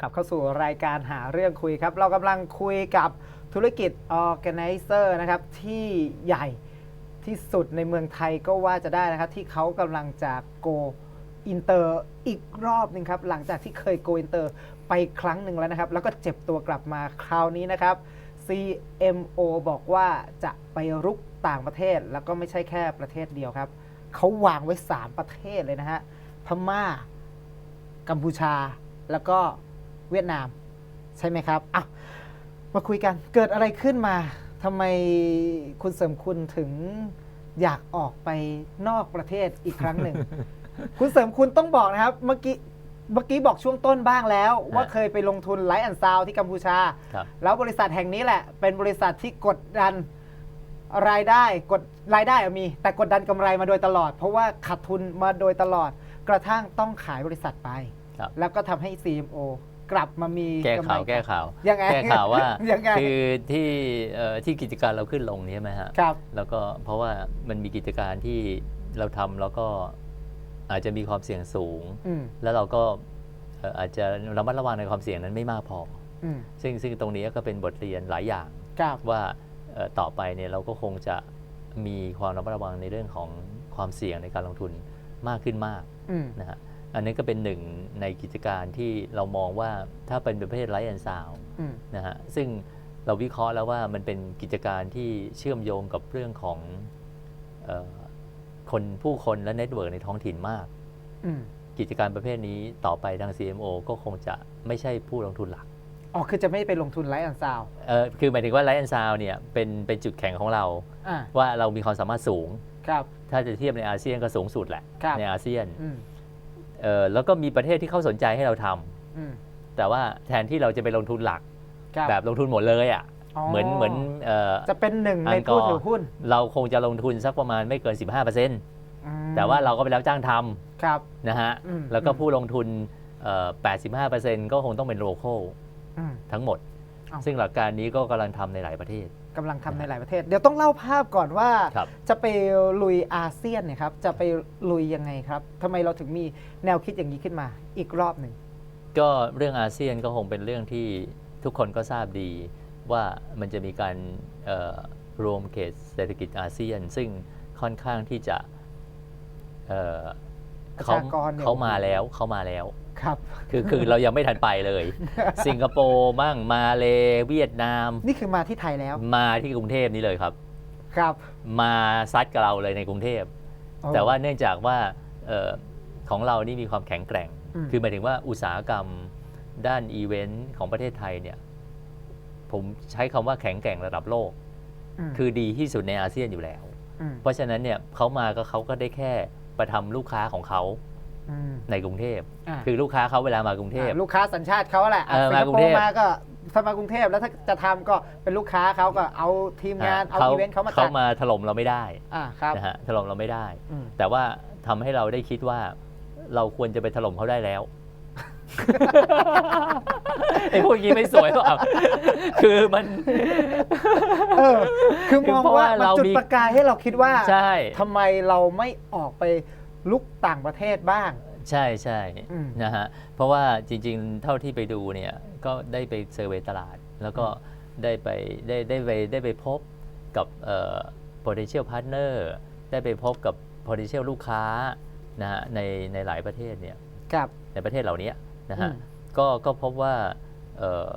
กลับเข้าสู่รายการหาเรื่องคุยครับ เรากำลังคุยกับธุรกิจ Organizer นะครับที่ใหญ่ที่สุดในเมืองไทยก็ว่าจะได้นะครับ ที่เขากำลังจะโกอินเตอร์อีกรอบหนึ่งครับ หลังจากที่เคยโกอินเตอร์ไปครั้งหนึ่งแล้วนะครับ แล้วก็เจ็บตัวกลับมาคราวนี้นะครับ CMO บอกว่าจะไปรุกต่างประเทศแล้วก็ไม่ใช่แค่ประเทศเดียวครับ เขาวางไว้ 3 ประเทศเลยนะฮะพม่า กัมพูชาแล้วก็ เวียดนาม ใช่ไหมครับอะมาคุยกันเกิดอะไรขึ้นมาทำไมคุณเสริมคุณถึงอยากออกไปนอกประเทศอีกครั้งหนึ่ง คุณเสริมคุณต้องบอกนะครับ เมื่อกี้เมื่อกี้บอกช่วงต้นบ้างแล้ว ว่าเคยไปลงทุนไลท์แอนซาวที่กัมพูชา ครับ แล้วบริษัทแห่งนี้แหละ เป็นบริษัทที่กดดันรายได้กดรายได้อะมี แต่กดดันกำไรมาโดยตลอด เพราะว่าขาดทุนมาโดยตลอด กระทั่งต้องขายบริษัทไป ครับ แล้วก็ทำให้ CMO กลับมามีแก้ข่าวำไรแก้ข่าวยังไงแก้ข่าวว่ายังไงคือที่เอ่อที่กิจการเราขึ้นลงนี้ใช่ไหมฮะครับแล้วก็เพราะว่ามันมีกิจการที่เราทำแล้วก็อาจจะมีความเสี่ยงสูงอืมแล้วเราก็เอ่ออาจจะระมัดระวังในความเสี่ยงนั้นไม่มากพออืมซึ่งซึ่งตรงนี้ก็เป็นบทเรียนหลายอย่างครับว่าเอ่อต่อไปเนี่ยเราก็คงจะมีความระมัดระวังในเรื่องของความเสี่ยงในการลงทุนมากขึ้นมากอืมนะฮะ อันนี้ก็เป็นหนึ่งในกิจการที่เรามองว่าถ้าเป็นประเภทไลท์แอนซาวอืมนะฮะซึ่งเราวิเคราะห์แล้วว่ามันเป็นกิจการที่เชื่อมโยงกับเรื่องของเออคนผู้คนและเน็ตเวิร์กในท้องถิ่นมากอืมกิจการประเภทนี้ต่อไปทาง CMO ก็คงจะไม่ใช่ผู้ลงทุนหลักอ๋อ คือจะไม่ไปลงทุนไลท์แอนซาวเออคือหมายถึงว่าไลท์แอนซาวเนี่ยเป็นเป็นจุดแข็งของเราอ่าว่าเรามีความสามารถสูง ครับ ถ้าจะเทียบในอาเซียนก็สูงสุดแหละครับในอาเซียนอืม เออแล้วก็มีประเทศที่เขาสนใจให้เราทำอืมแต่ว่าแทนที่เราจะไปลงทุนหลัก ครับแบบลงทุนหมดเลยอะ่ะเหมือนเหมือนเอ่อ จะเป็นหนึ่งในอังกอร์ผู้ถือหุ้นเราคงจะลงทุนสักประมาณไม่เกิน 15%อืมแต่ว่าเราก็ไปแล้วจ้างทครับำนะฮะ อืม แล้วก็อืมผู้ลงทุนเอ่อ85%ก็คงต้องเป็นโลโก้อืมทั้งหมดอ้าว ซึ่งหลักการนี้ก็กำลังทำในหลายประเทศ กำลังทำในหลายประเทศ เดี๋ยวต้องเล่าภาพก่อนว่า ครับ จะไปลุยอาเซียนเนี่ยครับ จะไปลุยยังไงครับทำไมเราถึงมีแนวคิดอย่างนี้ขึ้นมา อีกรอบหนึ่ง ก็เรื่องอาเซียนก็คงเป็นเรื่องที่ทุกคนก็ทราบดีว่ามันจะมีการเอ่อรวมเขตเศรษฐกิจอาเซียน ซึ่งค่อนข้างที่จะเอ่อประเขาชากรเนี่ย เขามาแล้วเขามาแล้ว ครับ คือคือเรายังไม่ทันไปเลย สิงคโปร์มั่งมาเลเวียดนาม นี่คือมาที่ไทยแล้ว มาที่กรุงเทพนี่เลยครับ ครับ มาซัดกับเราเลยในกรุงเทพโอ้แต่ว่าเนื่องจากว่าเออของเรานี่มีความแข็งแกร่งอืมคือหมายถึงว่าอุตสาหกรรมด้านอีเวนต์ของประเทศไทยเนี่ย ผมใช้คำว่าแข็งแกร่งระดับโลกมคือดีที่สุดในอาเซียนอยู่แล้วมเพราะฉะนั้นเนี่ยเขามาก็เขาก็ได้แค่ประทำลูกค้าของเขาอืม ในกรุงเทพ อ่า คือลูกค้าเขาเวลามากรุงเทพอ่าลูกค้าสัญชาติเขาแหละอะเออสิมางคกรุโปงเทร์พมาก็ถ้ามากรุงเทพแล้วถ้าจะทำก็เป็นลูกค้าเขาก็เอาทีมงานเอาอีเวนต์เขามาเขาจัดมาถล่มเราไม่ได้อ่าครับนะฮะถล่มเราไม่ได้ อืมแต่ว่าทำให้เราได้คิดว่า เราควรจะไปถล่มเขาได้แล้ว ไอ้พวกนี้ไม่สวยหรอกคือมัน เออคือมองเพราะว่าว่ามันเราจุดมีประกายให้เราคิดว่าใช่ ทำไมเราไม่ออกไป ลุกต่างประเทศบ้าง ใช่ใช่อืม นะฮะเพราะว่าจริงๆ เท่าที่ไปดูเนี่ยก็ได้ไปเซอร์เวยตลาด แล้วก็ได้ไปได้ได้ไปได้ไปพบกับเอ่อ potential partner ได้ไปพบกับ potential ลูกค้านะฮะในในหลายประเทศเนี่ย ครับ ในประเทศเหล่านี้นะอืฮะมก็ก็พบว่าเอ่อ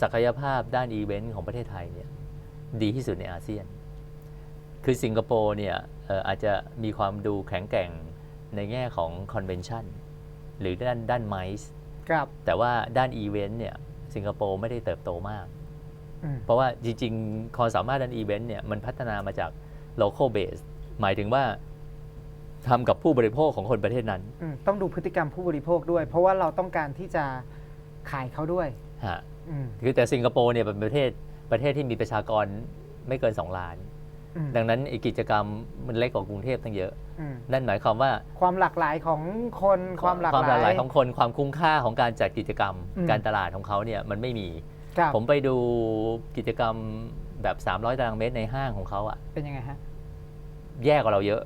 ศักยภาพด้านอีเวนต์ของประเทศไทยเนี่ยดีที่สุดในอาเซียน คือสิงคโปร์เนี่ยเอ่ออาจจะมีความดูแข็งแกร่ง ในแง่ของคอนเวนชั่นหรือด้านด้านไมซ์ครับ แต่ว่าด้านอีเวนต์เนี่ยสิงคโปร์ไม่ได้เติบโตมากอืมเพราะว่าจริงๆ ความสามารถด้านอีเวนต์เนี่ยมันพัฒนามาจาก local base หมายถึงว่าทำกับผู้บริโภคของคนประเทศนั้นอืมต้องดูพฤติกรรมผู้บริโภคด้วย เพราะว่าเราต้องการที่จะขายเขาด้วยฮะอืมคือแต่สิงคโปร์เนี่ยเป็นประเทศประเทศที่มีประชากรไม่เกิน 2 ล้านอืม ดังนั้นไอ้กิจกรรมมันเล็กกว่ากรุงเทพตั้งเยอะอืมนั่นหมายความว่าความหลากหลายของคนความหลากความหหลากหลาลายยของคนความคุ้มค่าของการจัดกิจกรรมอืมการตลาดของเขาเนี่ยมันไม่มีครับผมไปดูกิจกรรมแบบ 300 ตารางเมตรในห้างของเขาอะเป็นยังไงฮะแย่กว่าเราเยอะ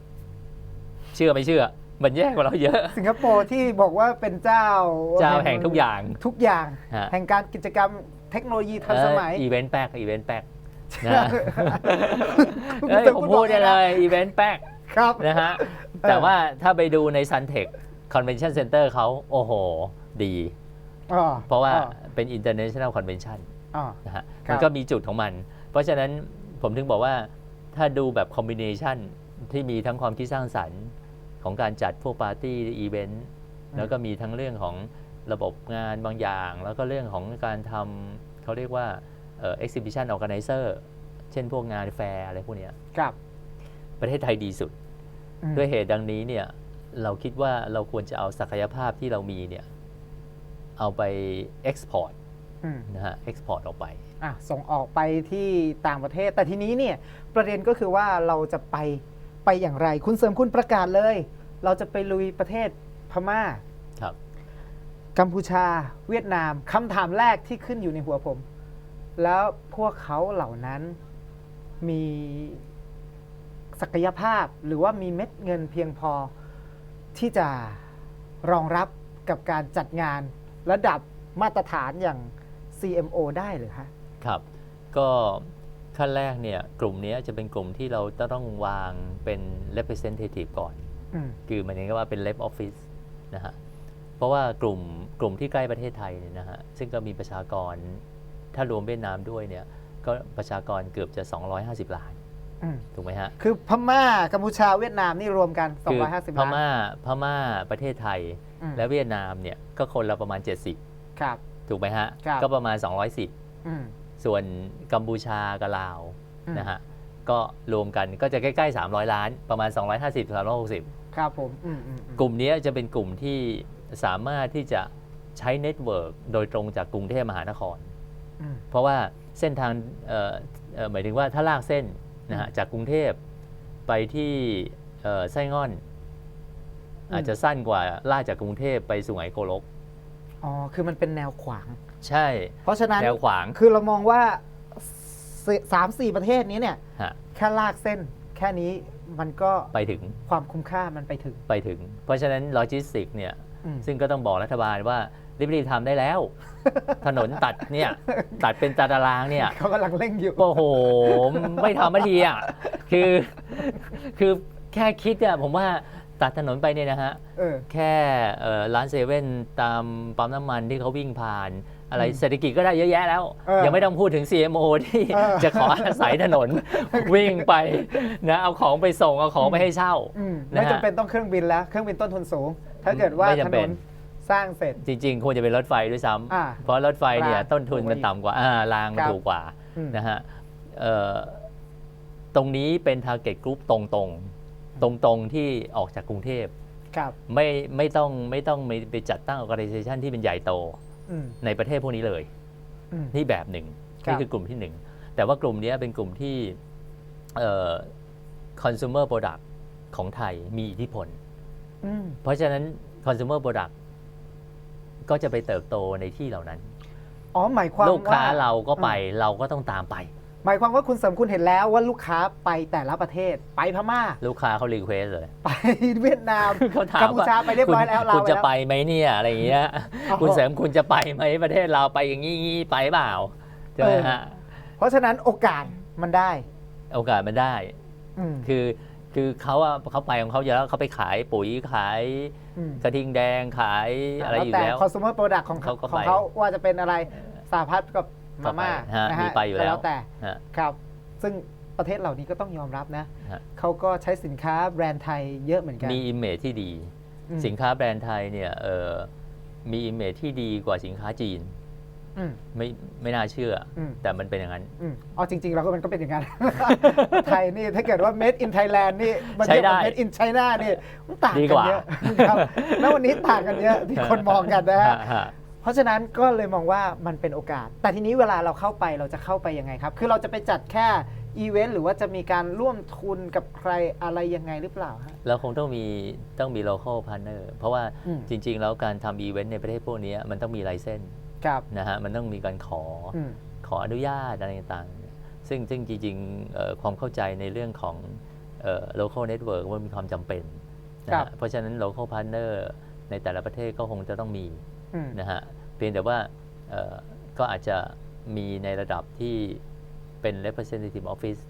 เชื่อไม่เชื่อ มันแย่กว่าเราเยอะ สิงคโปร์ที่บอกว่าเป็นเจ้าเจ้าแห่งทุกอย่างทุกอย่างฮะแห่งการกิจกรรมเทคโนโลยีทันสมัยอีเวนต์แป๊กอีเวนต์แป๊ก นะคุณเอ้ยเสริผมคุณพูบดอกได้นะเลยอีเวนต์แป๊กครับ นะฮะ แต่ว่าถ้าไปดูใน Suntech Convention Center เขาโอ้โห ดีอ๋อเพราะว่าอ๋อเป็น international convention อ๋อนะฮะครับมันก็มีจุดของมัน เพราะฉะนั้นผมถึงบอกว่าถ้าดูแบบคอมบิเนชันที่มีทั้งความคิดสร้างสรรค์ของการจัดพวกปาร์ตี้อีเวนต์แล้วก็มีทั้งเรื่องของระบบงานบางอย่าง แล้วก็เรื่องของการทำเขาเรียกว่าเอ่อ exhibition organizer เช่นพวกงานแฟร์อะไรพวกเนี้ยครับประเทศไทยดีสุดอืมด้วยเหตุดังนี้เนี่ยเราคิดว่าเราควรจะเอาศักยภาพที่เรามีเนี่ยเอาไป export อืมนะฮะ export ออกไปอะส่งออกไปที่ต่างประเทศ แต่ทีนี้เนี่ยประเด็นก็คือว่าเราจะไปไปอย่างไร คุณเสริมคุณประกาศเลย เราจะไปลุยประเทศพม่า ครับ กัมพูชา เวียดนามคำถามแรกที่ขึ้นอยู่ในหัวผม แล้วพวกเขาเหล่านั้นมีศักยภาพหรือว่ามีเม็ดเงินเพียงพอที่จะรองรับกับการจัดงานระดับมาตรฐานอย่าง CMO ได้หรือคะครับ ก็ขั้นแรกเนี่ยกลุ่มเนี้ยจะเป็นกลุ่มที่เราต้องวางเป็น representative ก่อนอืมคือหมันเองก็ว่าเป็น rep office นะฮะ เพราะว่ากลุ่มกลุ่มที่ใกล้ประเทศไทยเนี่ยนะฮะ ซึ่งก็มีประชากร ถ้ารวมเวียดนามด้วยเนี่ยก็ประชากรเกือบจะ 250 ล้านอืมถูกไหมฮะคือพม่ากัมพูชาเวียดนามนี่รวมกันคือ250พล้านม่าพม่าประเทศไทย อืมและเวียดนามเนี่ยก็คนละประมาณครับ70ถูกไหมฮะ ครับ ก็ประมาณอืม210ส่วนกัมพูชากับลาวอืมนะฮะก็รวมกันก็จะใกล้ๆ 300 ล้านประมาณ 250 360 ครับผมอืมอืมอืมกลุ่มนี้จะเป็นกลุ่มที่สามารถที่จะใช้เน็ตเวิร์กโดยตรงจากกรุงเทพมหานครอืม เพราะว่าเส้นทางเอ่อเอ่อหมายถึงว่าถ้าลากเส้นนะฮะจากกรุงเทพไปที่เอ่อไส้ง่อน อาจจะสั้นกว่าลากจากกรุงเทพไปสุไหงโกลกอ๋อคือมันเป็นแนวขวาง ใช่ เพราะฉะนั้นแนวขวางคือเรามองว่าสสามสี่ประเทศนี้เนี่ยฮะแค่ลากเส้นแค่นี้มันก็ไปถึงความคุ้มค่ามันไปถึงไปถึง เพราะฉะนั้นโลจิสติกเนี่ยอืมซึ่งก็ต้องบอกรัฐบาลว่ารีบๆทำได้แล้ว ถนนตัดเนี่ย ตัดเป็นตารางเนี่ย เขากำลังเร่งอยู่โอ้โห ไม่ทำมาทีอะ คือ คือแค่คิดอะผมว่าตัดถนนไปเนี่ยนะฮะ เออ แค่เอ่อร้านเซเว่นตามปั๊มน้ำมันที่เขาวิ่งผ่าน อะไรอืมเศรษฐกิจก็ได้เยอะแยะแล้ว เออยังไม่ต้องพูดถึง CMO ที่เออ จะขออาศัยถนน วิ่งไปนะเอาของไปส่งเอาของไปให้เช่า อืมนะฮะไม่จำเป็นต้องเครื่องบินแล้ว เครื่องบินต้นทุนสูง ถ้าเกิดว่าไม่ถจำเป็นนน สร้างเสร็จ จริงๆควรจะเป็นรถไฟด้วยซ้อ่าำเพราะรถไฟเนี่ยรางต้นทุนมันต่ำกว่าอ่ารางมันครับ ถูกกว่าอืม นะฮะเอ่อตรงนี้เป็น target group ตรงๆ ตรงๆที่ออกจากกรุงเทพครับ ไม่ไม่ต้องไม่ต้องไปไปจัดตั้ง organization ที่เป็นใหญ่โตอืม ในประเทศพวกนี้เลย อืม นี่แบบหนึ่งครับ นี่คือกลุ่มที่หนึ่งแต่ว่ากลุ่มนี้เป็นกลุ่มที่เอ่อ consumer product ของไทยมีอิทธิพล อืม เพราะฉะนั้น consumer product ก็จะไปเติบโตในที่เหล่านั้น อ๋อหมายความลูกค้าว่เราก็ไปเราก็ต้องตามไป หมายความว่าคุณเสริมคุณเห็นแล้วว่าลูกค้าไปแต่ละประเทศไปพม่า ลูกค้าเขารีเควสเลยไปเวียดนาม เขาถามกัมพูชาไปเรียบร้อยคุณแล้วลาวคุณจะแล้วไปไหมเนี่ยอะไรอย่างเงี้ยอ๋อ คุณเสริมคุณจะไปไหมประเทศเราไปอย่างงี้งี้ไปเปล่าใช่ไหมฮะเพราะฉะนั้นโอกาสมันได้ โอกาสมันได้ อืมคือ คือเขาอะเขาไปของเขาอยู่แล้วเขาไปขายปุ๋ยขายมกระทิงแดงขายอะไรอยู่แต่แล้ว consumer product ของเขาเขาก็ของไปเขาว่าจะเป็นอะไรสาพัดกับมาม่าก็ไปฮะนะมีฮะไปอยู่แล้ว ก็แต่ฮะ ครับ ซึ่งประเทศเหล่านี้ก็ต้องยอมรับนะฮะ เขาก็ใช้สินค้าแบรนด์ไทยเยอะเหมือนกันมีอิมเมจที่ดี อืมสินค้าแบรนด์ไทยเนี่ยเออมีอิมเมจที่ดีกว่าสินค้าจีน อืม ไม่ไม่น่าเชื่ออม แต่มันเป็นอย่างนั้น อืมอ๋อจริงๆเราก็มันก็เป็นอย่างนั้น ไทยนี่ถ้าเกิดว่า made in Thailand นี่มันใช้เทียบได้กับ made in China นี่มันต่างดีกักนว่า เยอะครับแล้ววันนี้ต่างกันเยอะที่คนมองกันนะฮะ ฮะ เพราะฉะนั้นก็เลยมองว่ามันเป็นโอกาส แต่ทีนี้เวลาเราเข้าไปเราจะเข้าไปยังไงครับ คือเราจะไปจัดแค่อีเวนต์หรือว่าจะมีการร่วมทุนกับใครอะไรยังไงหรือเปล่าฮะ เราคงต้องมีต้องมี local partner เพราะว่าอืมจริง ๆ แล้วการทำอีเวนต์ในประเทศพวกนี้มันต้องมีไลเซนส์ครับ นะฮะมันต้องมีการขอออืมขออนุญาตอะไรต่างๆซึ่งซึ่งจริงๆเอ่อความเข้าใจในเรื่องของเอ่อ local network ว่ามีความจำเป็นนะครับฮะเพราะฉะนั้น local partner ในแต่ละประเทศก็คงจะต้องมีอืมนะฮะเพียงแต่ว่าเอ่อก็อาจจะมีในระดับที่เป็น representative office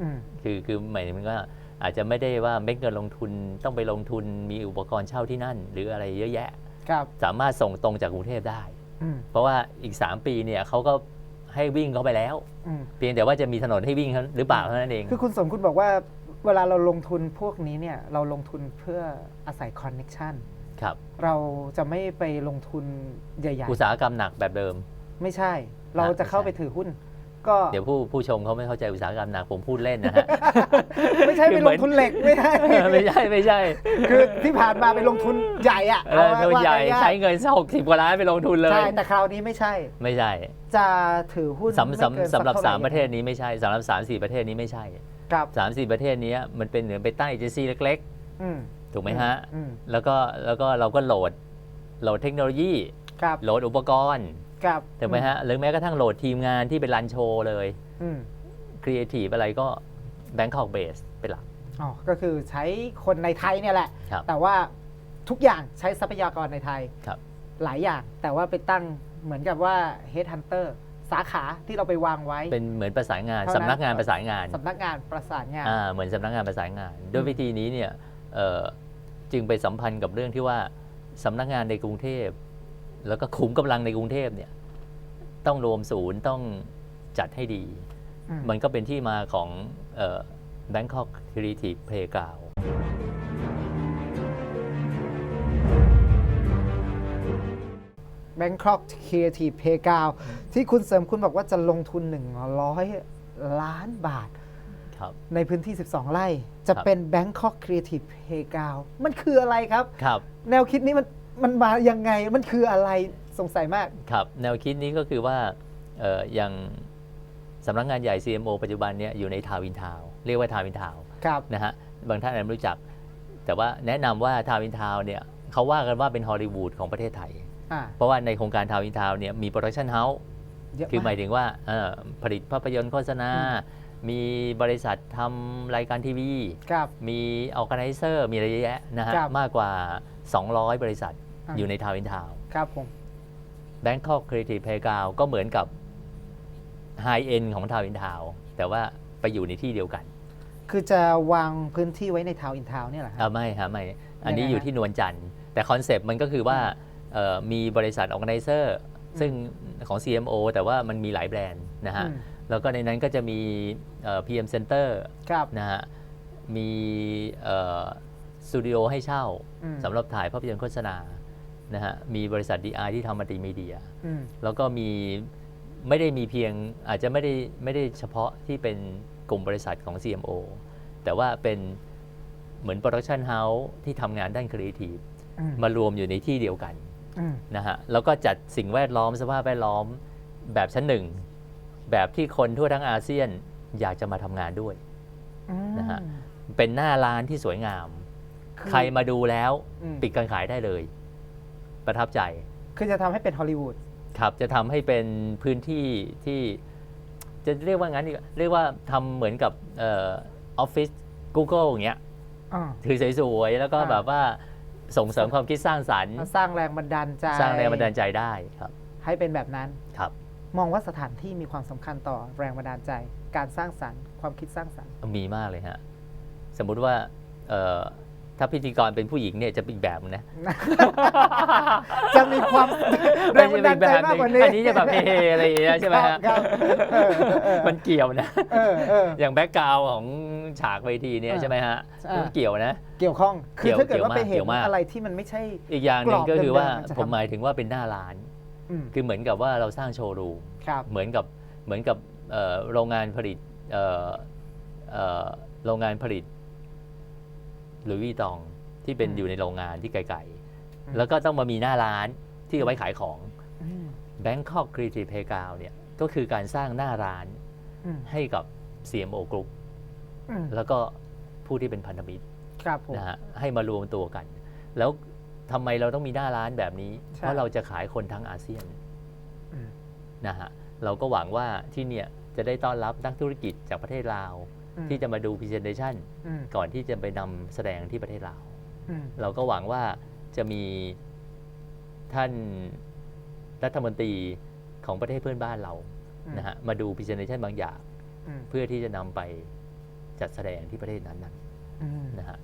อืมคือคือหมายถึงว่าอาจจะไม่ได้ว่าเม็ดเงินลงทุนต้องไปลงทุนมีอุปกรณ์เช่าที่นั่น หรืออะไรเยอะแยะครับสามารถส่งตรงจากกรุงเทพได้อืม เพราะว่าอีก 3 ปีเนี่ยเขาก็ให้วิ่งเข้าไปแล้วอืมเพียงแต่ว่าจะมีถนนให้วิ่งหรือเปล่าเท่านั้นเอง คือคุณสมคุณบอกว่าเวลาเราลงทุนพวกนี้เนี่ยเราลงทุนเพื่ออาศัยคอนเน็ชันครับเราจะไม่ไปลงทุนใหญ่อุตสาหกรรมหนักแบบเดิมๆไม่ใช่ เราจะเข้าไปถือหุ้น ก็เดี๋ยวผู้ผู้ชมเขาไม่เข้าใจอุตสาหกรรมหนักผมพูดเล่นนะฮะ ไม่ใช่ไปลงทุนเหล็กไม่ใช่ไม่ใช่ไม่ใช่ คือที่ผ่านมาไปลงทุนใหญ่อะเออว่าตัวใหญ่ว่าง่ายๆใช้เงินสักหกสิบกว่าล้านไปลงทุนเลยใช่แต่คราวนี้ไม่ใช่ ไม่ใช่ จะถือหุ้นสำไม่เกินสำสำหรับกท่สามไประเทศนี้ไม่ใช่สำหรับสามสี่ประเทศนี้ไม่ใช่ครับสามสี่ประเทศนี้มันเป็นเหมือนไปตั้งเอเจนซี่เล็กอืมๆถูกไหมฮะอืมแล้วก็แล้วก็เราก็โหลดโหลดเทคโนโลยีครับโหลดอุปกรณ์ ครับถูกไหมฮะหรือแม้กระทั่งโหลดทีมงานที่เป็นรันโชว์เลยอืมครีเอทีฟอะไรก็ Bangkok Base เป็นหลักอ๋อก็คือใช้คนในไทยเนี่ยแหละ ครับแต่ว่าทุกอย่างใช้ทรัพยากรในไทย ครับ หลายอย่างแต่ว่าไปตั้งเหมือนกับว่า Headhunter สาขาที่เราไปวางไว้ เป็นเหมือนประสานงานเท่านั้น สำนักงานประสานงานสำนักงานประสานงาน อ่าเหมือนสำนักงานประสานงาน ด้วยวิธีนี้เนี่ยเอ่อจึงไปสัมพันธ์กับเรื่องที่ว่าสำนักงานในกรุงเทพ แล้วก็ขุมกำลังในกรุงเทพเนี่ยต้องรวมศูนย์ต้องจัดให้ดีอืมมันก็เป็นที่มาของเอ่อ Bangkok Creative Playground Bangkok Creative Playground ที่คุณเสริมคุณบอกว่าจะลงทุน 100 ล้านบาทครับในพื้นที่ 12 ไร่ จะครับเป็น Bangkok Creative Playground มันคืออะไรครับครับแนวคิดนี้มัน มันมายังไงมันคืออะไรสงสัยมาก ครับ แนวคิดนี้ก็คือว่าเอ่ออย่างสำนักงานใหญ่ CMO ปัจจุบันเนี่ยอยู่ในทาวินทาวเรียกว่าทาวินทาวครับ นะฮะบางท่านอาจจะไม่รู้จัก แต่ว่าแนะนำว่าทาวินทาวเนี่ยเขาว่ากันว่าเป็นฮอลลีวูดของประเทศไทย อ่าเพราะว่าในโครงการทาวินทาวเนี่ยมีโปรดักชันเฮาส์เยอะคือหมายมากถึงว่าเอ่อผลิตภาพยนตร์โฆษณา มีบริษัททำรายการทีวี ครับ มีออ g a แก z นเซอร์มีอะไรเยอะแยะนะฮะครับมากกว่า 200 บริษัท อ่า อยู่ในทาวินทาวครับผม Bangkok Creative Playground ก็เหมือนกับ High End ของทาวินทาวแต่ว่าไปอยู่ในที่เดียวกันคือจะวางพื้นที่ไว้ในทาวน์อินทาวน์เนี่ยเหรอคอ่ารับไม่ฮะไม่ อันนี้ยังไงอยู่ฮะที่นวลจันทร์แต่คอนเซปต์มันก็คือว่าเอ่อมีบริษัทออ g a แก z นเซอร์ซึ่งของ CMO แต่ว่ามันมีหลายแบรนด์นะฮะ อืมแล้วก็ในนั้นก็จะมีเอ่อ PM Center ครับนะฮะ มีเอ่อสตูดิโอให้เช่าอืม สำหรับถ่ายภาพยนตร์โฆษณา นะฮะมีบริษัท DI ที่ทำมัลติมีเดียอืมแล้วก็มีไม่ได้มีเพียงอาจจะไม่ได้ไม่ได้เฉพาะที่เป็นกลุ่มบริษัทของ CMO แต่ว่าเป็นเหมือนโปรดักชันเฮาส์ที่ทำงานด้านครีเอทีฟอืมมารวมอยู่ในที่เดียวกันอืมนะฮะแล้วก็จัดสิ่งแวดล้อมสภาพแวดล้อมแบบชั้นหนึ่ง แบบที่คนทั่วทั้งอาเซียนอยากจะมาทำงานด้วยอืมนะฮะเป็นหน้าร้านที่สวยงามคือใครมาดูแล้วอืมปิดการขายได้เลย ประทับใจ คือจะทำให้เป็นฮอลลีวูด ครับจะทำให้เป็นพื้นที่ที่จะเรียกว่างั้นดีกว่าเรียกว่าทำเหมือนกับเออออฟฟิศ Google อย่างเงี้ยอ่าถือสวยๆแล้วก็อ่า แบบว่าส่งเสริมความคิดสร้างสรรค์มาสร้างแรงบันดาลใจสร้างแรงบันดาลใจได้ครับให้เป็นแบบนั้น ครับมองว่าสถานที่มีความสำคัญต่อแรงบันดาลใจ การสร้างสรรค์ ความคิดสร้างสรรค์ มีมากเลยฮะสมมุติว่าเอ่อ ถ้าพิธีกรเป็นผู้หญิงเนี่ยจะเป็นอีกแบบนึงนะจะมีความแรงบันดาลใจมากกว่านี้อันนี้จะแบบเฮๆอะไรอย่างเงี้ยใช่ไหมฮะครับเออเออมันเกี่ยวนะเออเอออย่างแบ็กกราวของฉากเวทีเนี่ยอ่าใช่ไหมฮะอ่ามัมันเกี่ยวนะ เกี่ยวข้องคือเกี่ยวถ้าเกิดว่าไปเกี่เห็ยนวมากอะไรที่มันไม่ใช่อีกอย่างหนึ่งก็คือว่ากรอบเดิมๆมันจะทำผมหมายถึงว่าเป็นหน้าร้านอืมคือเหมือนกับว่าเราสร้างโชว์รูมครับเหมือนกับเหมือนกับเอ่อโรงงานผลิตเอ่อเอ่อโรงงานผลิต หรือวีตองที่เป็นอืมอยู่ในโรงงานที่ไกลอืมๆแล้วก็ต้องมามีหน้าร้านที่เอาไว้ขายของอืม Bangkok Creative Playground เนี่ยก็คือการสร้างหน้าร้านอืมให้กับ CMO Group อืมแล้วก็ผู้ที่เป็นพันธมิตรครับผมนะฮะให้มารวมตัวกัน แล้วทำไมเราต้องมีหน้าร้านแบบนี้ใช่เพราะเราจะขายคนทั้งอาเซียนอืมนะฮะเราก็หวังว่าที่เนี่ยจะได้ต้อนรับนักธุรกิจจากประเทศลาวอืม ที่จะมาดู Presentation อืมก่อนที่จะไปนำแสดงที่ประเทศลาวอืมเราก็หวังว่าจะมีท่านรัฐมนตรีของประเทศเพื่อนบ้านเราอืมนะฮะมาดูพิจารณาบางอย่างอืมเพื่อที่จะนำไปจัดแสดงที่ประเทศนั้นอืมๆนะฮะ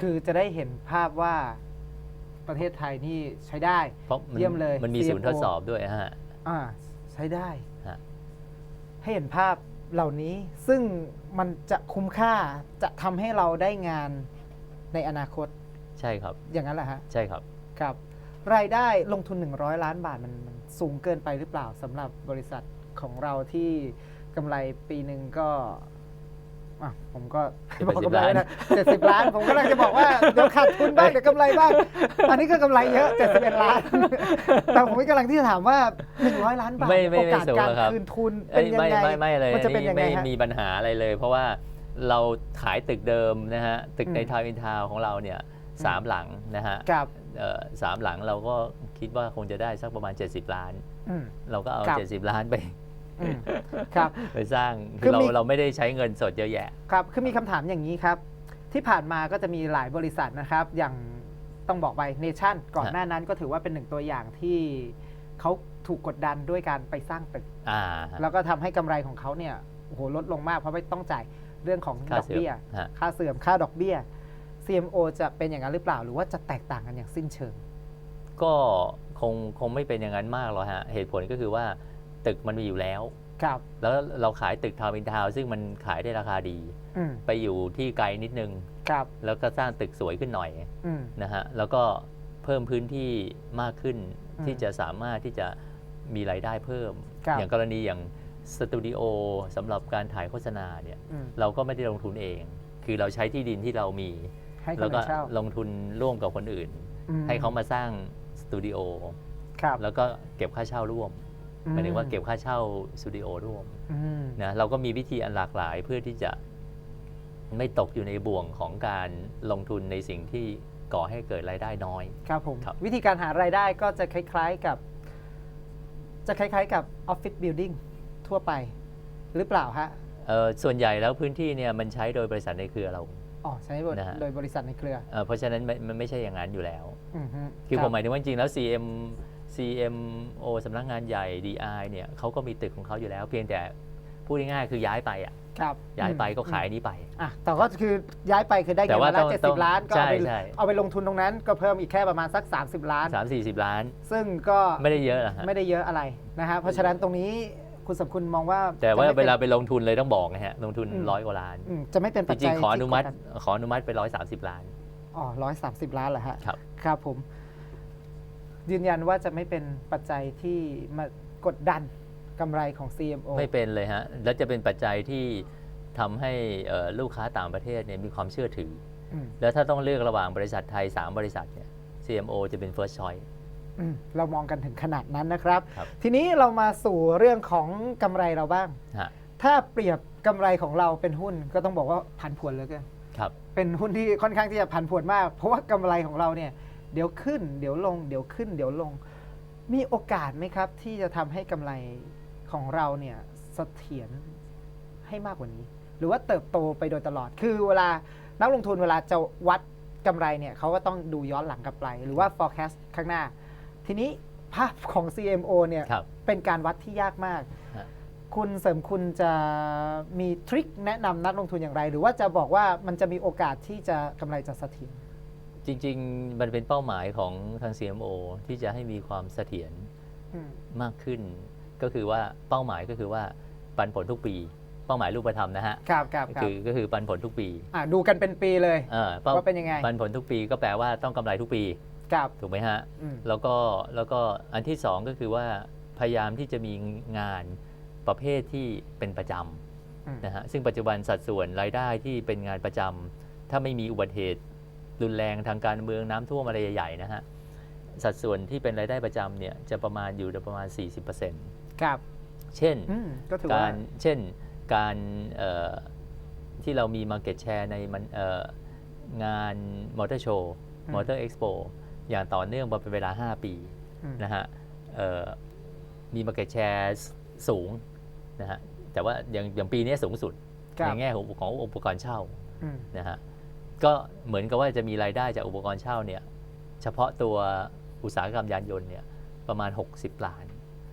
คือจะได้เห็นภาพว่าประเทศไทยนี่ใช้ได้เพราะมันเยี่ยมเลย มันมี CFO ศูนย์ทดสอบด้วยฮะอ่าใช้ได้ฮะให้เห็นภาพเหล่านี้ซึ่ง มันจะคุ้มค่าจะทำให้เราได้งานในอนาคตใช่ครับ อย่างนั้นแหละฮะ ใช่ครับ ครับ รายได้ลงทุน 100 ล้านบาทมันมันสูงเกินไปหรือเปล่าสำหรับบริษัทของเราที่กำไรปีหนึ่งก็ อะผมก็จะบเป็นอก10กำไรล้าน นะเจ็ดสิบล้าน ผมก็เลยจะบอกว่าเดี๋ยวขาดทุนบ้างเดี๋ยวกำไรบ้าง อันนี้ก็กำไรเยอะเจ็ดสิบเอ็ดล้าน แต่ผมกำลังที่จะถามว่า100ล้านบาทไม่ไม่โอกาสไม่สูงการหรอกครับ คืนทุนเอ้เป็นยยังไม่ไง ไม่ไม่เลยมันจะเป็นยังไงไม่ฮะ มีปัญหาอะไรเลย เพราะว่าเราขายตึกเดิมนะฮะตึกในอืมทาวน์อินทาวน์ของเราเนี่ยสามหลังนะฮะกับเอ่อสามหลังเราก็คิดว่าคงจะได้สักประมาณ 70 ล้าน อืม เราก็เอา ครับ 70 ล้านไปอืม ครับไปสร้างคืคืออเรามีเราไม่ได้ใช้เงินสดเยอะแยะ ครับ คือมีคำถามอย่างนี้ครับ ที่ผ่านมาก็จะมีหลายบริษัทนะครับ อย่างต้องบอกไปเนชั่นก่อนฮะหน้านั้นก็ถือว่าเป็นหนึ่งตัวอย่างที่เขาถูกกดดันด้วยการไปสร้างตึกอ่าแล้วก็ทำให้กำไรของเขาเนี่ยโอ้โหลดลงมากเพราะไม่ต้องจ่ายเรื่องของค่าดอกเบี้ยเสื่อมฮะค่าเสื่อมค่าดอกเบี้ย CMO จะเป็นอย่างนั้นหรือเปล่า หรือว่าจะแตกต่างกันอย่างสิ้นเชิง ก็คงคงไม่เป็นอย่างนั้นมากหรอกฮะเหตุผลก็คือว่า ตึกมันมีอยู่แล้ว ครับแล้วเราขายตึกทาวน์อินทาวน์ซึ่งมันขายได้ราคาดี อืมไปอยู่ที่ไกลนิดนึง ครับแล้วก็สร้างตึกสวยขึ้นหน่อยอืม นะฮะแล้วก็เพิ่มพื้นที่มากขึ้นอืมที่จะสามารถที่จะมีรายได้เพิ่ม ครับ อย่างกรณีอย่างสตูดิโอสำหรับการถ่ายโฆษณาเนี่ยอืมเราก็ไม่ได้ลงทุนเอง คือเราใช้ที่ดินที่เรามี ให้คแล้วนก็อื่นเช่าลงทุนร่วมกับคนอื่น อืให้เขามาสร้างสตูดิโอครับแล้วก็เก็บค่าเช่าร่วมอื หมายถึงว่าเก็บค่าเช่าสตูดิโอร่วมอืมนะเราก็มีวิธีอันหลากหลายเพื่อที่จะไม่ตกอยู่ในบ่วงของการลงทุนในสิ่งที่ก่อให้เกิดรายได้น้อย ครับผม ครับ วิธีการหารายได้ก็จะคล้ายๆกับ จะคล้ายๆกับออฟฟิศบิลดิ่งทั่วไป หรือเปล่าฮะ เอ่อส่วนใหญ่แล้วพื้นที่เนี่ยมันใช้โดยบริษัทในเครือเรา อ๋อ ใช้บนะฮะ โดยบริษัทในเครือเอ่อเพราะฉะนั้นมันมันไม่ใช่อย่างนั้นอยู่แล้ว อือฮึคือรับผมหมายถึงว่าจริงๆแล้ว CM CMO สำนักงานใหญ่ DI เนี่ยเขาก็มีตึกของเขาอยู่แล้ว เพียงแต่พูดง่ายๆคือย้ายไปอะครับย้ายไปก็อืมขายนี้ไป อะแต่ก็คือย้ายไปคือได้แต่เงินว่ามาละต้องเจ็ดต้สิองบล้านก็เอาไปใช่ใช่เอาไปลงทุนตรงนั้นก็เพิ่มอีกแค่ประมาณสัก 30 ล้าน 3 4 0 ล้าน ซึ่งก็ไม่ได้เยอะหรอกฮะไม่ได้เยอะอะไรนะฮะเพราะฉะนั้นตรงนี้คุณสมคุณมองว่า แต่ว่าจะไม่เวป็นลาไปลงทุนเลยต้องบอกนะฮะลงทุนอืมร้อยกว่าล้านอืมจะไม่เป็นจปัจริจังยๆขออนุมัติที่กดดัขออนุมัติไปร้อยสามสิบล้านอ๋อร้อยสามสิบล้านเหรอฮะครับครับผม ยืนยันว่าจะไม่เป็นปัจจัยที่มากดดันกำไรของ CMO ไม่เป็นเลยฮะ แล้วจะเป็นปัจจัยที่ทำให้เอ่อลูกค้าต่างประเทศเนี่ยมีความเชื่อถืออืมแล้วถ้าต้องเลือกระหว่างบริษัทไทย 3 บริษัทเนี่ย CMO จะเป็น first choice อืมเรามองกันถึงขนาดนั้นนะครับครับทีนี้เรามาสู่เรื่องของกำไรเราบ้างฮะถ้าเปรียบกำไรของเราเป็นหุ้นก็ต้องบอกว่าผันผวนเหลือเกินครับเป็นหุ้นที่ค่อนข้างที่จะผันผวนมาก เพราะว่ากำไรของเราเนี่ย เดี๋ยวขึ้น เดี๋ยวลง เดี๋ยวขึ้น เดี๋ยวลง มีโอกาสไหมครับ ที่จะทำให้กำไรของเราเนี่ยเสถียรให้มากกว่านี้ หรือว่าเติบโตไปโดยตลอด คือเวลานักลงทุนเวลาจะวัดกำไรเนี่ยเขาก็ต้องดูย้อนหลังกลับไป หรือว่า forecast ข้างหน้า ทีนี้ภาพของ CMO เนี่ยครับเป็นการวัดที่ยากมากฮะคุณเสริมคุณจะมีทริคแนะนำนักลงทุนอย่างไร หรือว่าจะบอกว่ามันจะมีโอกาสที่จะกำไรจะเสถียร จริง ๆ มันเป็นเป้าหมายของทาง CMO ที่จะให้มีความเสถียรอืมมากขึ้น ก็คือว่าเป้าหมายก็คือว่าปันผลทุกปี เป้าหมายรูปธรรมนะฮะครับครับครับคือก็คือปันผลทุกปีอะดูกันเป็นปีเลยเออป้ว่าเป็นยังไงปันผลทุกปีก็แปลว่าต้องกำไรทุกปีครับถูกไหมฮะอืมแล้วก็แล้วก็อันที่สองก็คือว่าพยายามที่จะมีงานประเภทที่เป็นประจอืมำนะฮะซึ่งปัจจุบันสัดส่วนรายได้ที่เป็นงานประจำถ้าไม่มีอุบัติเหตุ รุนแรงทางการเมืองน้ำท่วมอะไรใหญ่ๆนะฮะสัดส่วนที่เป็นรายได้ประจำเนี่ยจะประมาณอยู่ประมาณ 40%ครับ เช่นอืมก็ถือกาว่ารเช่นการเอ่อที่เรามี Market Share ในมันเอ่องานมอเตอร์โชว์อืมมอเตอร์เอ็กซ์โปอย่างต่อเนื่องมาเป็นเวลา 5 ปีอืมนะฮะเอ่อมี Market Share สูงนะฮะแต่ว่าอย่างอย่างปีนี้สูงสุดครับในแง่ของของอุปกรณ์เช่าอืมนะฮะ ก็เหมือนกับว่าจะมีรายได้จากอุปกรณ์เช่าเนี่ยเฉพาะตัวอุตสาหกรรมยานยนต์เนี่ยประมาณ 60 ล้าน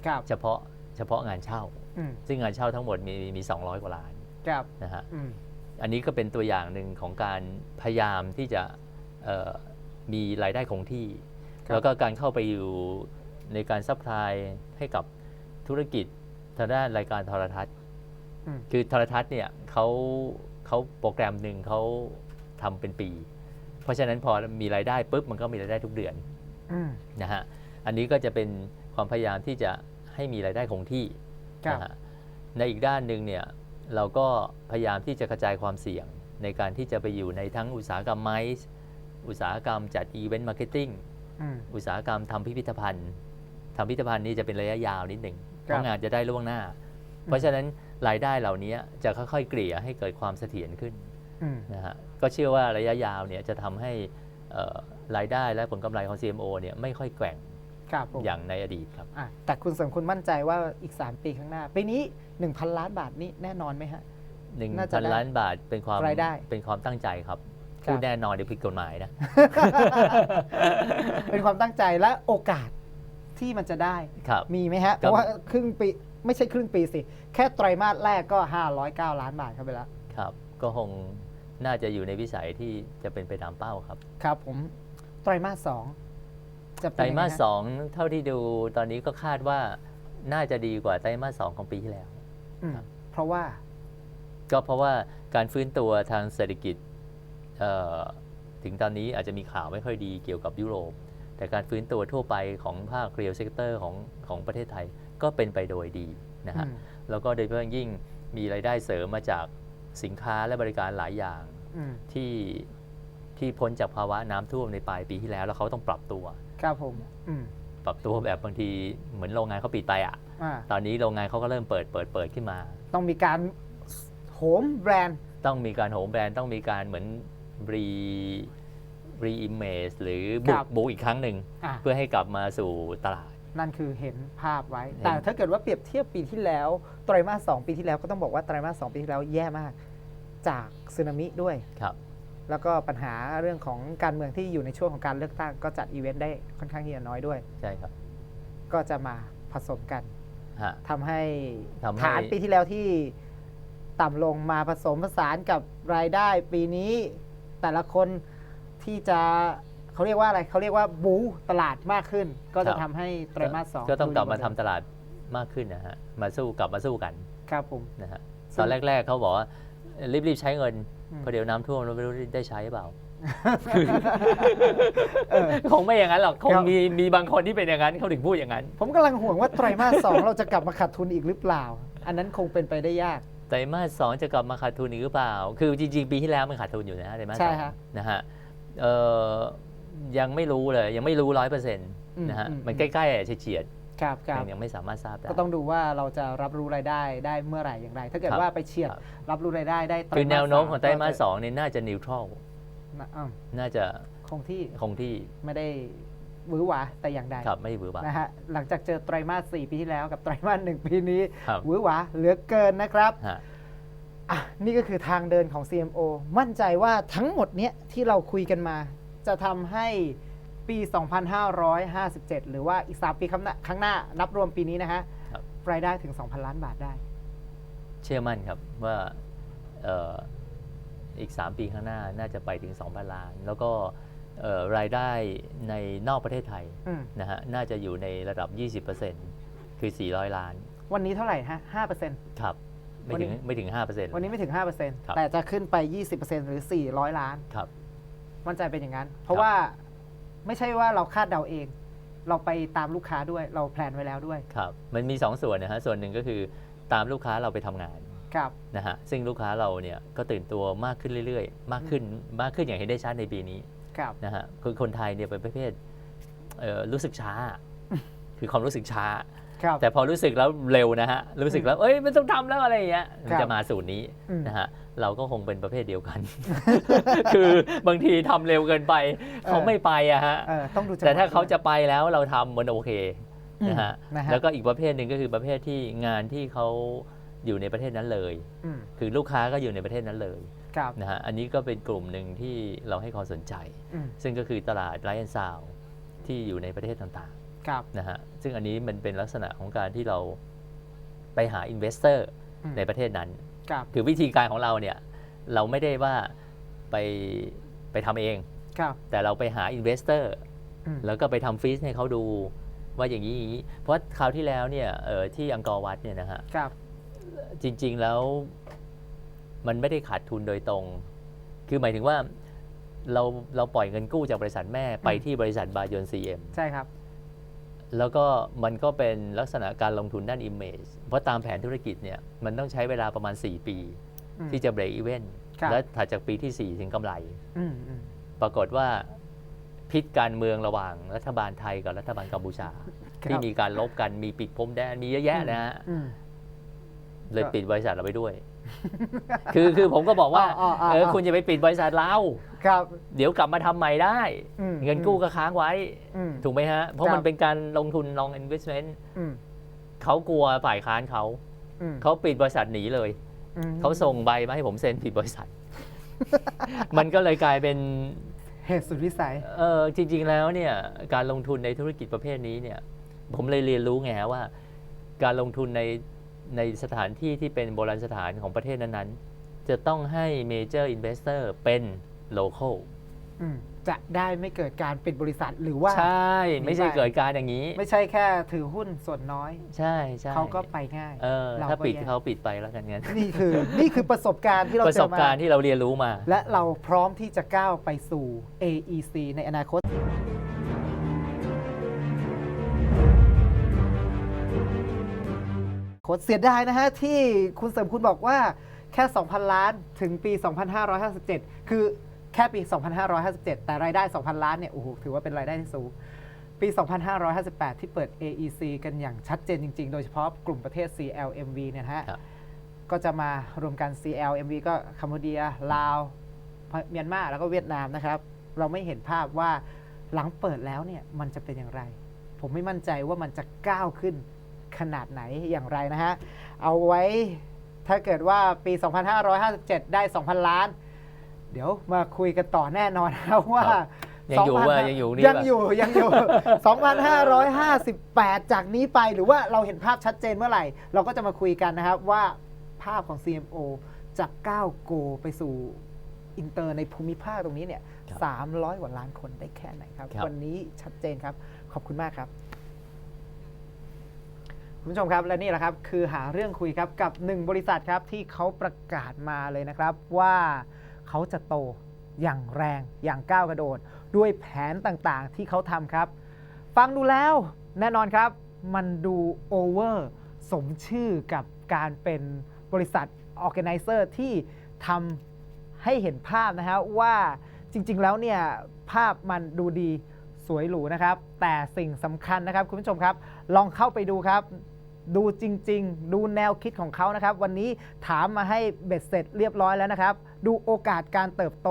ครับ เฉพาะเฉพาะงานเช่า อืมซึ่งงานเช่าทั้งหมดมีมี 200 กว่าล้านครับนะฮะ อืมอันนี้ก็เป็นตัวอย่างหนึ่งของการพยายามที่จะเอ่อมีรายได้คงที่ครับแล้วก็การเข้าไปอยู่ในการซัพพลายให้กับธุรกิจทางด้านรายการโทรทัศน์ อืมคือโทรทัศน์เนี่ยเขาเขาโปรแกรมหนึ่งเขา ทำเป็นปี เพราะฉะนั้นพอมีรายได้ปุ๊บมันก็มีรายได้ทุกเดือนอืมนะฮะอันนี้ก็จะเป็นความพยายามที่จะให้มีรายได้คงที่ครับนะฮะในอีกด้านหนึ่งเนี่ยเราก็พยายามที่จะกระจายความเสี่ยงในการที่จะไปอยู่ในทั้งอุตสาหกรรมไม้อุตสาหกรรมจัดอีเวนต์มาร์เก็ตติ้งอืมอุตสาหกรรมทำพิพิธภัณฑ์ทำพิพิธภัณฑ์นี้จะเป็นระยะยาวนิดหนึ่งเพครับราะงานจะได้ล่วงหน้า เพราะฉะนั้นรายได้เหล่านี้จะค่อยๆ เกลี่ยให้เกิดความเสถียรขึ้นอืมนะฮะ ก็เชื่อว่าระยะยาวเนี่ยจะทำให้เอ่อรายได้และผลกำไรของ CMO เนี่ยไม่ค่อยแกว่งครับผมอย่างในอดีตครับอะแต่คุณเสริมคุณมั่นใจว่าอีก 3 ปีข้างหน้า ปีนี้ 1,000 ล้านบาทนี่แน่นอนไหมฮะหนึ่งน่าจะพันได้ล้านบาทเป็นความรายได้เป็นความตั้งใจครับครับพูดแน่นอนเดี๋ยวผิดกฎหมายนะ เป็นความตั้งใจและโอกาสที่มันจะได้ครับมีไหมฮะ เพครับราะว่าครึ่งปีไม่ใช่ครึ่งปีสิ แค่ไตรมาสแรกก็ 509 ล้านบาทเข้าไปแล้ว ครับ ก็คง น่าจะอยู่ในวิสัยที่จะเป็นไปตามเป้าครับ ครับผมไตรมาสสองจะไตรเป็นยังไงมาสฮะสองเท่าที่ดูตอนนี้ก็คาดว่าน่าจะดีกว่าไตรมาสสองของปีที่แล้ว อืมเพราะว่า ก็เพราะว่าการฟื้นตัวทางเศรษฐกิจเอ่อถึงตอนนี้อาจจะมีข่าวไม่ค่อยดีเกี่ยวกับยุโรป แต่การฟื้นตัวทั่วไปของภาคเรียลเซกเตอร์ของของประเทศไทยก็เป็นไปโดยดีนะฮะ อืม แล้วก็โดยเฉพาะยิ่งมีรายได้เสริมมาจาก สินค้าและบริการหลายอย่างอืมที่ที่พ้นจากภาวะน้ำท่วมในปลายปีที่แล้ว แล้วเขาต้องปรับตัว ครับผมอืมปรับตัวแบบบางทีเหมือนโรงงานเขาปิดไปอะอ่าตอนนี้โรงงานเขาก็เริ่มเปิดเปิดเปิดขึ้นมา ต้องมีการโหมแบรนด์ ต้องมีการโหมแบรนด์ต้องมีการเหมือนรีรีอิมเมจหรือบุครักบบุกอีกครั้งหนึ่งอะเพื่อให้กลับมาสู่ตลาด นั่นคือเห็นภาพไว้เห็นแต่ถ้าเกิดว่าเปรียบเทียบปีที่แล้วไตรมาสสองปีที่แล้วก็ต้องบอกว่าไตรมาสสองปีที่แล้วแย่มาก จากสึนามิด้วยครับแล้วก็ปัญหาเรื่องของการเมืองที่อยู่ในช่วงของการเลือกตั้งก็จัดอีเวนต์ได้ค่อนข้างที่จะน้อยด้วย ใช่ครับ ก็จะมาผสมกันฮะทำให้ทำให้ฐานปีที่แล้วที่ต่ำลงมาผสมผสานกับรายได้ปีนี้แต่ละคนที่จะ เขาเรียกว่าอะไรเขาเรียกว่าบูตลาดมากขึ้น ก็จะทำให้ไตรมาสสองก็ต้องกลับมาดูดีทำตลาดมากขึ้นนะฮะมาสู้กลับมาสู้กันครับผม นะฮะซึ่งตอนแรก ๆเขาบอกว่ารีบๆใช้เงินอืม เพราะเดี๋ยวน้ำท่วมเราไม่รู้ได้ใช้เปล่า เออ คงไม่อย่างนั้นหรอกคงครับ มีมีบางคนที่เป็นอย่างนั้นเขาถึงพูดอย่างนั้นผมกำลังห่วงว่าไตรมาสสองเราจะกลับมาขาดทุนอีกหรือเปล่า อันนั้นคงเป็นไปได้ยาก ไตรมาสสองจะกลับมาขาดทุนอีกหรือเปล่า คือจริงๆ ปีที่แล้วมันขาดทุนอยู่นะไตรมาสใช่สองฮะ นะฮะเอ่อ ยังไม่รู้เลย ยังไม่รู้ร้อยเปอร์เซ็นต์อืมนะฮะอืมมันใกล้ๆเฉียดครับคๆรับยังยังไม่สามารถทราบได้ก็ต้องดูว่าเราจะรับรู้รายได้ได้เมื่อไหร่อย่างไร ถ้าเกิดครับว่าไปเฉียดครับรับรู้รายได้ได้ไตรคือแนวโน้มของไตรมาสก็จะสองเนี่ยน่าจะนิวทรัลนะอ้าวน่าจะคงที่คงที่ไม่ได้หวือหวาแต่อย่างใดครับไม่บือบ่านะฮะหลังจากเจอไตรมาส4ปีที่แล้วกับไตรมาสหนึ่งปีนี้ครับหวือหวาเหลือเกินนะครับฮะอะนี่ก็คือทางเดินของ CMO มั่นใจว่าทั้งหมดเนี้ยที่เราคุยกันมา จะทำให้ปี 2557 หรือว่าอีก 3 ปีข้างหน้าข้างหน้านับรวมปีนี้นะฮะครับ รายได้ถึง 2,000 ล้านบาทได้ เชื่อมั่นครับว่าเอ่ออีก 3 ปีข้างหน้าน่าจะไปถึง 2,000 ล้าน แล้วก็เอ่อรายได้ในนอกประเทศไทยอืมนะฮะน่าจะอยู่ในระดับ 20%คือ 400 ล้านวันนี้เท่าไหร่ฮะ5%ครับไม่วันนี้ถึงไม่ถึง5%วันนี้ไม่ถึงครับ5%แต่จะขึ้นไป 20%หรือ 400 ล้าน ครับ มั่นใจเป็นอย่างนั้น เพราะครับว่าไม่ใช่ว่าเราคาดเดาเอง เราไปตามลูกค้าด้วยเราแพลนไว้แล้วด้วยครับมันมี2ส่วนนะฮะส่วนหนึ่งก็คือตามลูกค้าเราไปทำงานครับนะฮะซึ่งลูกค้าเราเนี่ยก็ตื่นตัวมากขึ้นเรื่อยๆ มากขึ้นมากขึ้นอย่างเห็นได้ชัดในปีนี้ครับนะฮะคือคนไทยเนี่ยเป็นประเภทเอ่อรู้สึกช้า คือความรู้สึกช้าครับแต่พอรู้สึกแล้วเร็วนะฮะรู้สึกแล้วเอ้ยไม่ต้องทำแล้วอะไรอย่างเงี้ยมันครับจะมาสูตรนี้อืมนะฮะ เราก็คงเป็นประเภทเดียวกัน คือบางทีทำเร็วเกินไป เขาไม่ไปอะฮะเออต้องดูจังหวแต่ถ้าเขาด้วยจะไปแล้วเราทำมันโอเคนะฮะอืมนะฮะแล้วก็อีกประเภทหนึ่งก็คือประเภทที่งานที่เขาอยู่ในประเทศนั้นเลยอืมคือลูกค้าก็อยู่ในประเทศนั้นเลยครับนะฮะอันนี้ก็เป็นกลุ่มหนึ่งที่เราให้ความสนใจอืมซึ่งก็คือตลาดไลออนซาวที่อยู่ในประเทศต่างครับๆนะฮะซึ่งอันนี้มันเป็นลักษณะของการที่เราไปหาอินเวสเตอร์อืมในประเทศนั้น ครับคือวิธีการของเราเนี่ยเราไม่ได้ว่าไปไปทำเอง ครับแต่เราไปหาอินเวสเตอร์อืมแล้วก็ไปทำฟีสให้เขาดูว่าอย่างนี้อย่างนี้ เพราะคราวที่แล้วเนี่ยเอ่อที่อังกอร์วัดเนี่ยนะฮะ ครับ จริง ๆ แล้วมันไม่ได้ขาดทุนโดยตรง คือหมายถึงว่าเราเราปล่อยเงินกู้จากบริษัทแม่ไปที่บริษัทบายอนซีเอ็มใช่ครับ แล้วก็มันก็เป็นลักษณะการลงทุนด้าน Image เพราะตามแผนธุรกิจเนี่ยมันต้องใช้เวลาประมาณ 4 ปีอืมที่จะเบรกอีเวนครับและถัดจากปีที่ 4 ถึงกำไรอืมอืมปรากฏว่าพิษการเมืองระหว่างรัฐบาลไทยกับรัฐบาลกัมพูชาครับที่มีการลบกันมีปิดพรมแดนมีเยอะแยะนะฮะอืมเลยก็ปิดบริษัทเราไปด้วย คือคือผมก็บอกว่าอ๋ออ๋ออ๋อ เออคุณจะไปปิดบริษัทเรา ครับ เดี๋ยวกลับมาทำใหม่ได้ อืม เงินกู้ก็ค้างไว้ อืม ถูกไหมฮะ เพราะครัมับนเป็นการลงทุน long investment อืมเขากลัวฝ่ายค้านเขาอืมเขาปิดบริษัทหนีเลย อืมเขาส่งใบมาให้ผมเซ็นปิดบริษัท มันก็เลยกลายเป็นเหตุสุดวิสัย เออจริง ๆ แล้วเนี่ย การลงทุนในธุรกิจประเภทนี้เนี่ย ผมเลยเรียนรู้ไงฮะว่า การลงทุนใน ในสถานที่ที่เป็นโบราณสถานของประเทศนั้นๆ จะต้องให้เมเจอร์อินเวสเตอร์เป็น local อืมจะได้ไม่เกิดการปิดบริษัทหรือว่า ใช่ ไม่ใช่ไม่เกิดการอย่างนี้ ไม่ใช่แค่ถือหุ้นส่วนน้อย ใช่ใช่เขาก็ไปง่ายเออเราถ้าก็ปิดแย่เขาปิดไปแล้วกันงั้นนี่คือ นี่คือประสบการณ์ที่เราประเจสอบมา การณ์ที่เราเรียนรู้มา และเราพร้อมที่จะก้าวไปสู่ AEC ในอนาคต คตรเสียดายนะฮะ ที่คุณเสริมคุณบอกว่าแค่ 2,000 ล้านถึงปี 2557 คือแค่ปี 2557 แต่รายได้ 2,000 ล้านเนี่ยโอ้โหถือว่าเป็นรายได้ที่สูง ปี 2558 ที่เปิด AEC กันอย่างชัดเจนจริง ๆ โดยเฉพาะกลุ่มประเทศ CLMV เนี่ยนะฮะครับก็จะมารวมกัน CLMV ก็คัมพูเดียลาวเมียนมาแล้วก็เวียดนามนะครับ เราไม่เห็นภาพว่าหลังเปิดแล้วเนี่ยมันจะเป็นอย่างไร ผมไม่มั่นใจว่ามันจะก้าวขึ้น ขนาดไหนอย่างไรนะฮะ เอาไว้ถ้าเกิดว่าปี 2557 ได้ 2,000 ล้าน เดี๋ยวมาคุยกันต่อแน่นอนนะครับว่ายังอยู่2,500ว่ายังอยู่นี่ยังป่ะอยู่ยังอยู่ 2,558 จากนี้ไปหรือว่าเราเห็นภาพชัดเจนเมื่อไหร่ เราก็จะมาคุยกันนะครับว่าภาพของ CMO จะก้าวโกไปสู่อินเตอร์ในภูมิภาคตรงนี้เนี่ยครับ300 กว่าล้านคนได้แค่ไหนครับครับ วันนี้ชัดเจนครับ ขอบคุณมากครับ คุณผู้ชมครับและนี่แหละครับคือหาเรื่องคุยครับกับหนึ่งบริษัทครับที่เขาประกาศมาเลยนะครับว่าเขาจะโตอย่างแรงอย่างก้าวกระโดด ด้วยแผนต่างๆ ที่เขาทำครับ ฟังดูแล้วแน่นอนครับ มันดูโอเวอร์สมชื่อกับการเป็นบริษัทออแกไนเซอร์ที่ทำให้เห็นภาพนะฮะว่าจริง ๆ แล้วเนี่ยภาพมันดูดีสวยหรูนะครับ แต่สิ่งสำคัญนะครับคุณผู้ชมครับ ลองเข้าไปดูครับ ดูจริง ๆ ดูแนวคิดของเขานะครับ วันนี้ถามมาให้เบ็ดเสร็จเรียบร้อยแล้วนะครับ ดูโอกาสการเติบโต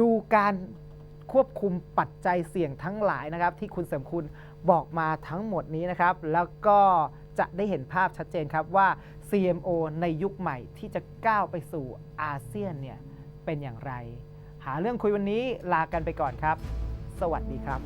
ดูการควบคุมปัจจัยเสี่ยงทั้งหลายนะครับ ที่คุณเสริมคุณบอกมาทั้งหมดนี้นะครับ แล้วก็จะได้เห็นภาพชัดเจนครับว่า CMO ในยุคใหม่ที่จะก้าวไปสู่อาเซียนเนี่ยเป็นอย่างไร หาเรื่องคุยวันนี้ลากันไปก่อนครับ สวัสดีครับ